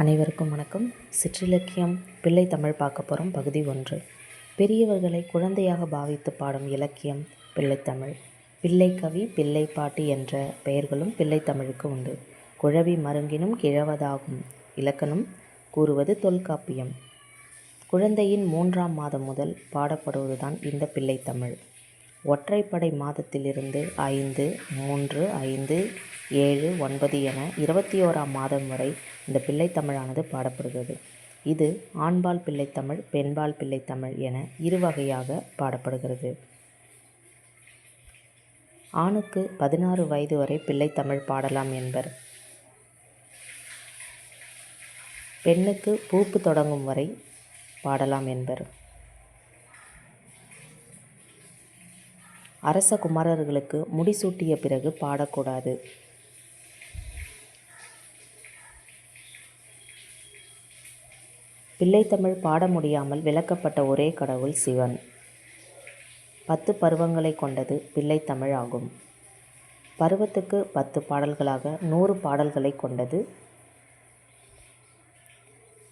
அனைவருக்கும் வணக்கம். சிற்றிலக்கியம் பிள்ளை தமிழ் பார்க்க போகிறோம் பகுதி ஒன்று. பெரியவர்களை குழந்தையாக பாவித்து பாடும் இலக்கியம் பிள்ளைத்தமிழ் பிள்ளைக்கவி பிள்ளை பாட்டி என்ற பெயர்களும் பிள்ளைத்தமிழுக்கு உண்டு. குழவி மருங்கினும் கிழவதாகும். இலக்கணம் கூறுவது தொல்காப்பியம் குழந்தையின் மூன்றாம் மாதம் முதல் பாடப்படுவதுதான் இந்த பிள்ளைத்தமிழ் ஒற்றைப்படை மாதத்திலிருந்து ஐந்து மூன்று ஐந்து ஏழு ஒன்பது என இருபத்தி ஓராம் மாதம் வரை இந்த பிள்ளைத்தமிழானது பாடப்படுகிறது. இது ஆண்பால் பிள்ளைத்தமிழ் பெண்பால் பிள்ளைத்தமிழ் என இரு வகையாக பாடப்படுகிறது. ஆணுக்கு பதினாறு வயது வரை பிள்ளைத்தமிழ் பாடலாம் என்பர். பெண்ணுக்கு பூப்பு தொடங்கும் வரை பாடலாம் என்பர். அரச குமாரர்களுக்கு முடிசூட்டிய பிறகு பாடக்கூடாது. பிள்ளைத்தமிழ் பாட முடியாமல் விளக்கப்பட்ட ஒரே கடவுள் சிவன். பத்து பருவங்களை கொண்டது பிள்ளைத்தமிழ் ஆகும். பருவத்துக்கு பத்து பாடல்களாக நூறு பாடல்களை கொண்டது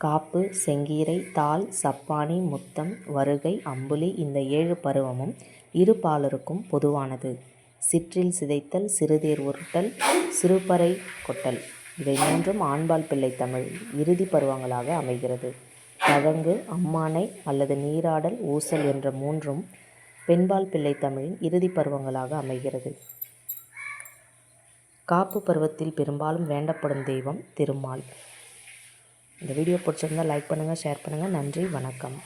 காப்பு செங்கீரை தாள் சப்பானி முத்தம் வருகை அம்புலி இந்த ஏழு பருவமும் இரு பாலருக்கும் பொதுவானது. சிற்றில் சிதைத்தல் சிறுதேர் உருட்டல் சிறுபறை கொட்டல். இவை மூன்றும் ஆண்பால் பிள்ளை தமிழ் இறுதி பருவங்களாக அமைகிறது. தழங்கு அம்மானை அல்லது நீராடல் ஊசல் என்ற மூன்றும் பெண்பால் பிள்ளை தமிழின் இறுதி பருவங்களாக அமைகிறது. காப்பு பருவத்தில் பெரும்பாலும் வேண்டப்படும் தெய்வம் திருமால். இந்த வீடியோ பிடிச்சிருந்தால் லைக் பண்ணுங்கள் ஷேர் பண்ணுங்கள் நன்றி வணக்கம்.